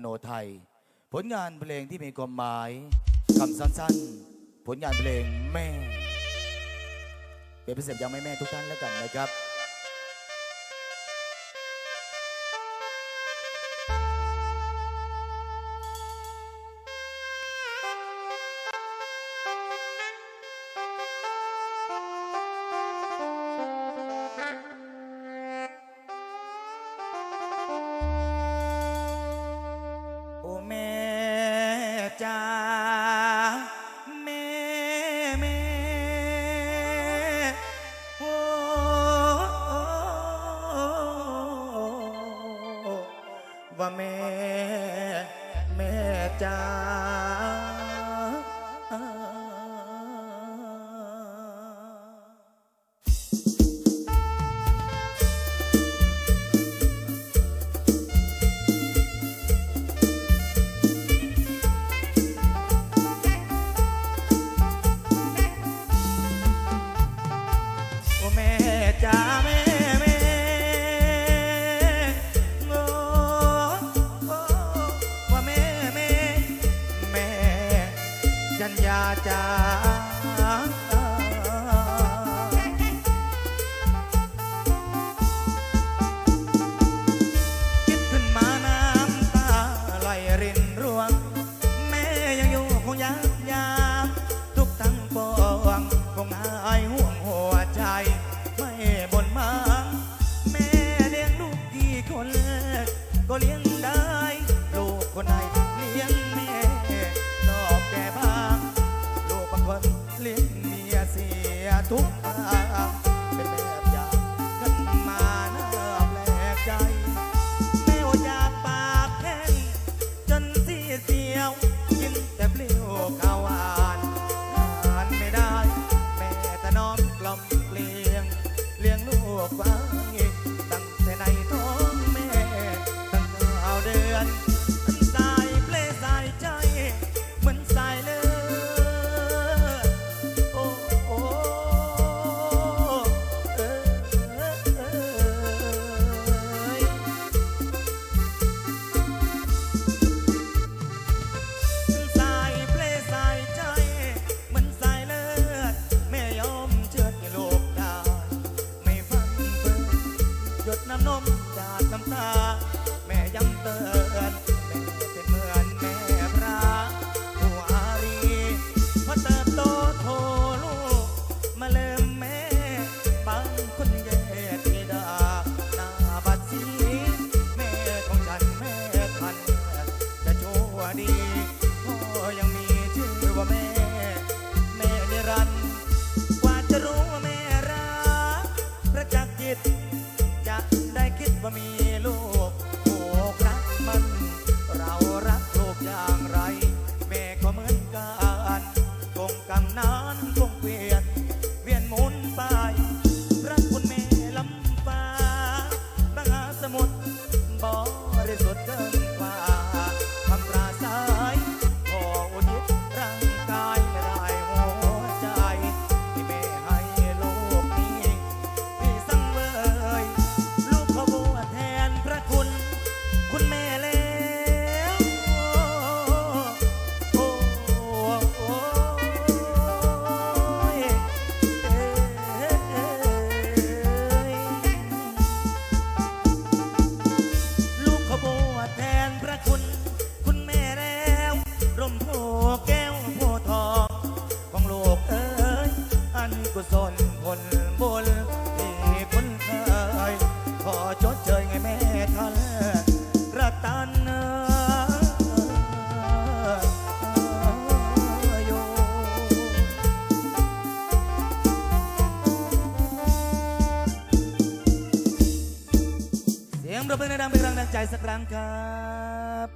โนไทย ผลงานเพลงที่มีความหมายคำสั้นๆ ผลงานเพลงแม่ เป็นพิเศษยังไม่แม่ทุกท่านแล้วกันนะครับัญญาจ้าคิดขึ้นมาน้ำตาไหลรินร่วง แม่ยังอยู่คงยังยามทุกทั้งปวงคงหายห่วงหัวใจ ไม่บ่นมางแม่เลี้ยงลูกกี่คน ก็เลี้ยงได้ ลี้ ใจสักครั้งครับ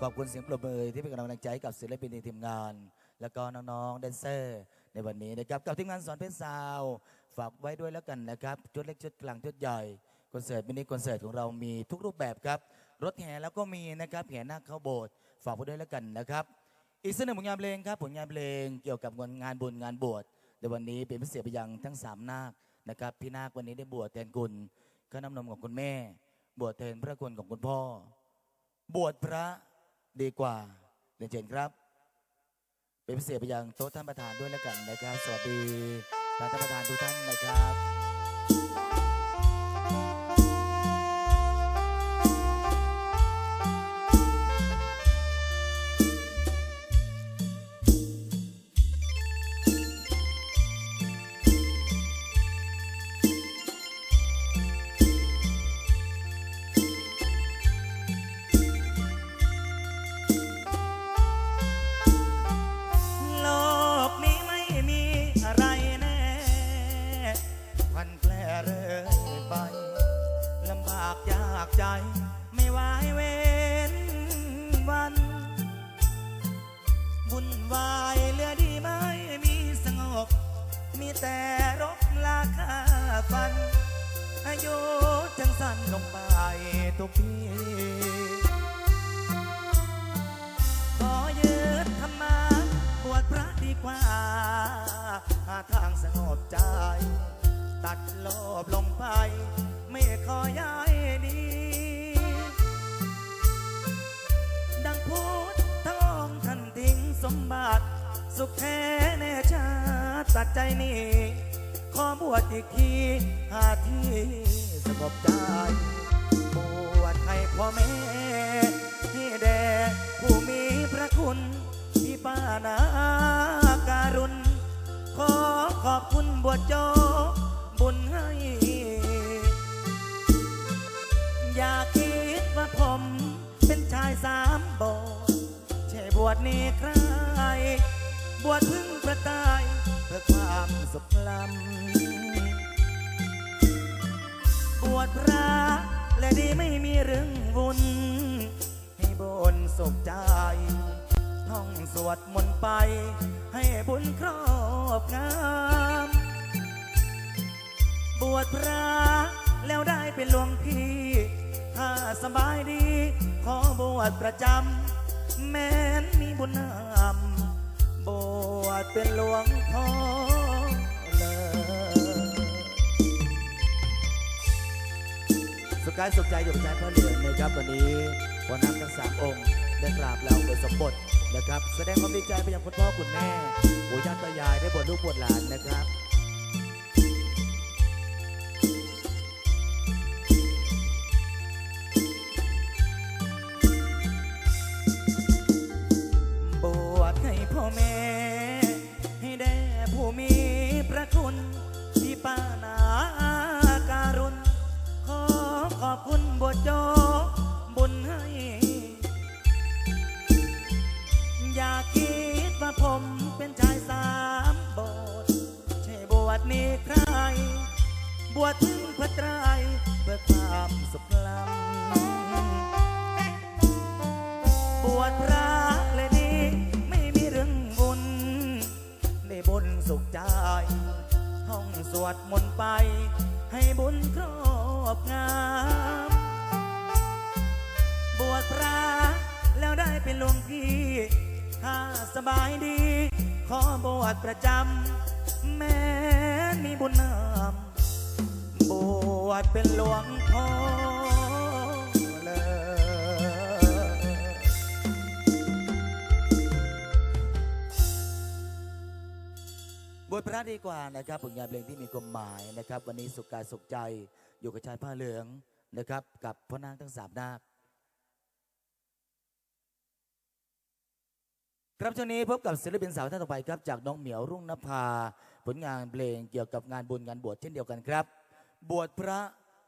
ขอบคุณเสียงปรบมือที่เป็นกำลังใจให้กับศิลปินในทีมงาน แล้วก็น้องๆแดนเซอร์ ในวันนี้นะครับกับทีมงานสอนเพชรซาว ฝากไว้ด้วยแล้วกันนะครับชุดเล็กชุดกลางชุดใหญ่คอนเสิร์ตมินิคอนเสิร์ตของเรามีทุกรูปแบบครับ รถแห่แล้วก็มีนะครับแห่นาคเข้าโบสถ์ฝากไว้ด้วยแล้วกันนะครับ อีกสักหนึ่งผลงานเพลงครับผลงานเพลงเกี่ยวกับงานบุญงานบวชในวันนี้เป็นพิเศษไปยังทั้งสามนาคนะครับพี่นาควันนี้ได้บวชแทนคุณก็น้ำนมของคุณแม่ บวชแทนพระคุณของคุณพ่อ บวชพระดีกว่าเรียนเชิญครับ เป็นพิเศษไปยังโต๊ะท่านประธานด้วยแล้วกันนะครับ สวัสดีท่านประธานทุกท่านนะครับาทางสงบใจ ตัดโลภลงไป ไม่ขอย้ายดี ดังพูดท้องท่านทิ้งสมบัติ สุขแท้แน่ชาตัดใจนี้ขอบวชอีกทีหาที่สงบใจบวชให้พ่อแม่ อบคุณบวชโจบุญให้ อย่าคิดว่าผมเป็นชายสามโบใช่บวชนี่ใคร บวชพึ่งประตาย เพื่อความสุขลำบวชพระและดีไม่มีเรื่องวุ่นให้บนสุขใจ ท่องสวดมนต์ไป ให้บุญครอบงาม บวชพระแล้วได้เป็นหลวงพี่ ถ้าสบายดี ขอบวชประจำ แม้นมีบุญนำบวชเป็นหลวงพ่อเลยสุขกายสุขใจอยู่ใจพระเหลืองนะครับวันนี้วันนักทั้งสามองค์ได้กราบแล้วเปิดสมบท นะครับ แสดงความดีใจไปยังคุณพ่อคุณแม่ปู่ย่าตายายได้บวชลูกบวชหลานนะครับบ ช่บวชนี่ใคร บวชถึงพระไตรเพื่อความสุขลำบวชพระเลยดีไม่มีเรื่องบุญได้บุญสุขใจ ห้องสวดมนต์ไป ให้บุญครอบงาม บวชพระแล้วได้เป็นหลวงพี่ ถ้าสบายดี ขอบวชประจำแม้ มีบุญนำบวชเป็นหลวงพ่อเลยบทพระดีกว่านะครับผลงานเพลงที่มีความหมายนะครับ วันนี้สุขกายสุขใจอยู่กับชายผ้าเหลืองนะครับ กับพ่อนางทั้งสามนาค ครับช่วงนี้พบกับศิลปินสาวท่านต่อไปครับจากน้องเหมียวรุ่งนภา ผลงานเพลงเกี่ยวกับงานบุญงานบวชเช่นเดียวกันครับ บวชพระ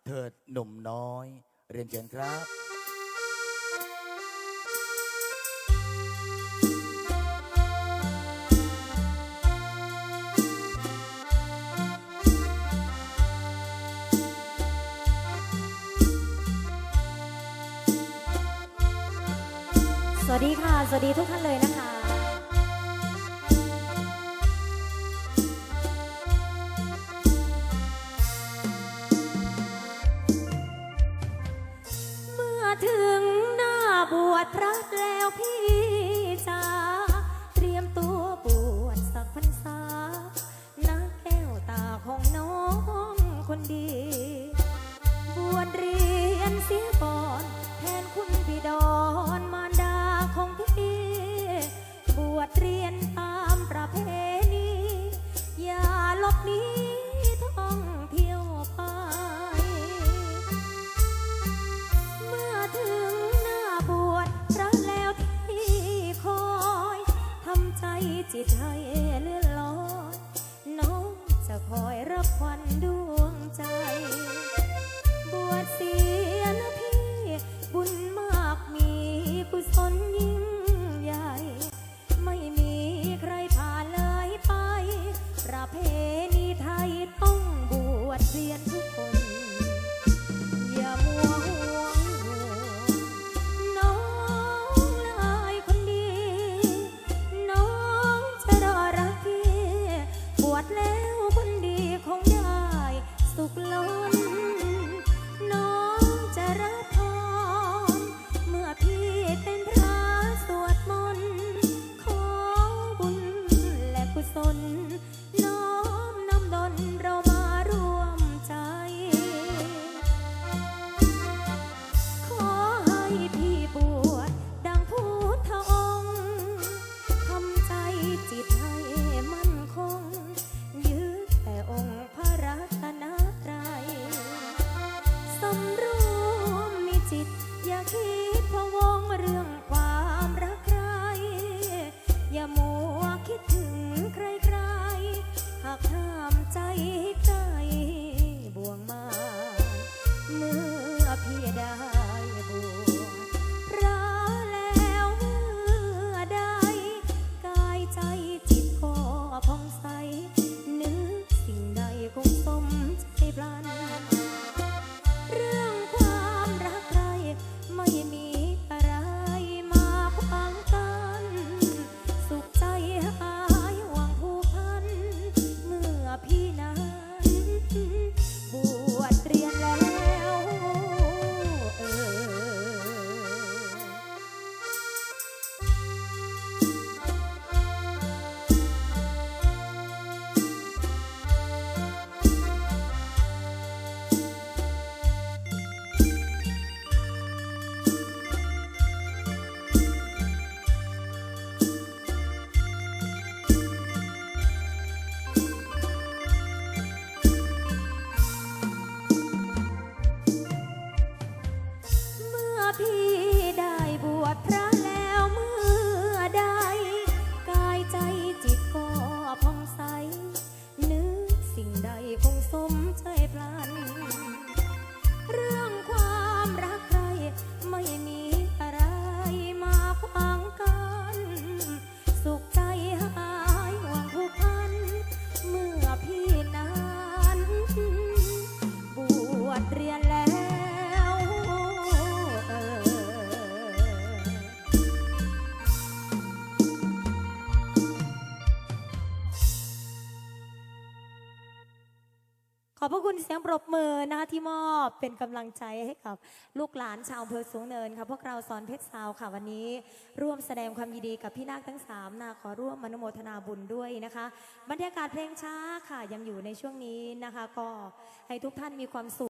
เถิดหนุ่มน้อย เรียนเชิญครับ วัสดีค่ะ สวัสดีทุกท่านเลยนะคะเมื่อถึงหน้าบวชพระแล้วพี่จ๋า อบพระคุณเสียงปรบมือนะคะที่มอบเป็นกำลังใจให้กับลูกหลานชาวอำเภอสูงเนินค่ะพวกเราสอนเพชรสาวค่ะวันนี้ ร่วมแสดงความยินดีกับพี่นาคทั้งสามนาขอร่วมมนุโมทนาบุญด้วยนะคะ บรรยากาศเพลงช้าค่ะยังอยู่ในช่วงนี้นะคะ ก็ให้ทุกท่านมีความสุข